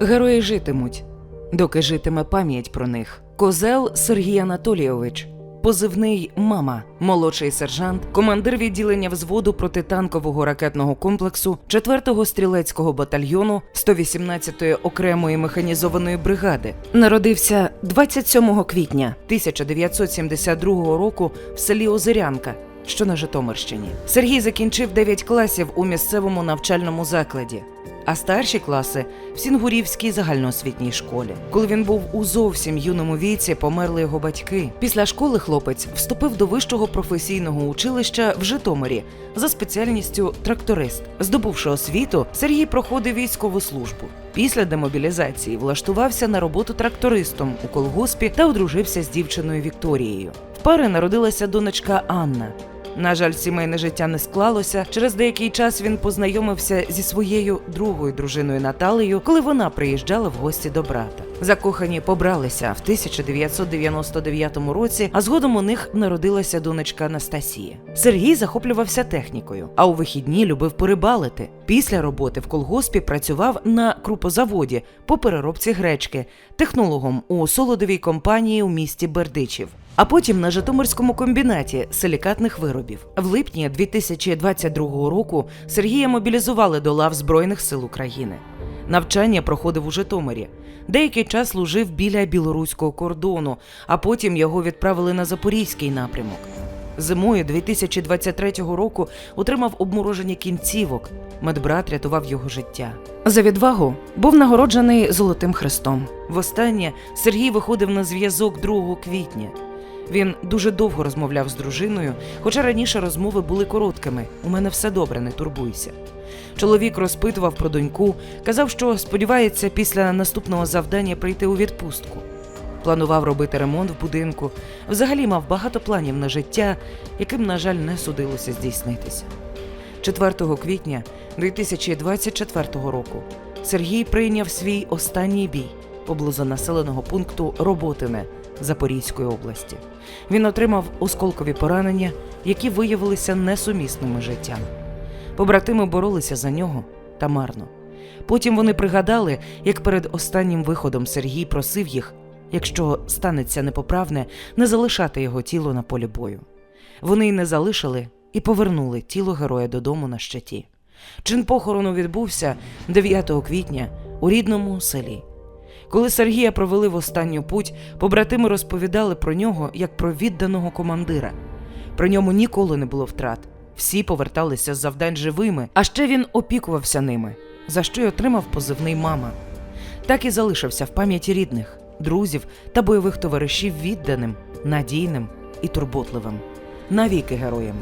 Герої житимуть, доки житиме пам'ять про них. Козел Сергій Анатолійович, позивний Мама, молодший сержант, командир відділення взводу протитанкового ракетного комплексу 4-го стрілецького батальйону 118-ї окремої механізованої бригади. Народився 27 квітня 1972 року в селі Озерянка. Що на Житомирщині Сергій закінчив 9 класів у місцевому навчальному закладі, а старші класи в Сінгурівській загальноосвітній школі. Коли він був у зовсім юному віці, померли його батьки. Після школи хлопець вступив до вищого професійного училища в Житомирі за спеціальністю тракторист. Здобувши освіту, Сергій проходив військову службу. Після демобілізації влаштувався на роботу трактористом у колгоспі та одружився з дівчиною Вікторією. В пари народилася донечка Анна. На жаль, сімейне життя не склалося. Через деякий час він познайомився зі своєю другою дружиною Наталею, коли вона приїжджала в гості до брата. Закохані побралися в 1999 році, а згодом у них народилася донечка Анастасія. Сергій захоплювався технікою, а у вихідні любив порибалити. Після роботи в колгоспі працював на крупозаводі по переробці гречки, технологом у солодовій компанії у місті Бердичів а потім на Житомирському комбінаті силікатних виробів. В липні 2022 року Сергія мобілізували до лав Збройних сил України. Навчання проходив у Житомирі. Деякий час служив біля білоруського кордону, а потім його відправили на Запорізький напрямок. Зимою 2023 року отримав обмороження кінцівок. Медбрат рятував його життя. За відвагу був нагороджений Золотим Хрестом. Востаннє Сергій виходив на зв'язок 2 квітня. Він дуже довго розмовляв з дружиною, хоча раніше розмови були короткими. У мене все добре, не турбуйся. Чоловік розпитував про доньку, казав, що сподівається після наступного завдання прийти у відпустку. Планував робити ремонт в будинку. Взагалі мав багато планів на життя, яким, на жаль, не судилося здійснитися. 4 квітня 2024 року Сергій прийняв свій останній бій поблизу населеного пункту Роботине Запорізької області. Він отримав осколкові поранення, які виявилися несумісними життям. Побратими боролися за нього та марно. Потім вони пригадали, як перед останнім виходом Сергій просив їх, якщо станеться непоправне, не залишати його тіло на полі бою. Вони й не залишили і повернули тіло героя додому на щиті. Чин похорону відбувся 9 квітня у рідному селі. Коли Сергія провели в останню путь, побратими розповідали про нього як про відданого командира. Про ньому ніколи не було втрат. Всі поверталися з завдань живими, а ще він опікувався ними, за що й отримав позивний мама. Так і залишився в пам'яті рідних, друзів та бойових товаришів відданим, надійним і турботливим. Навіки героям.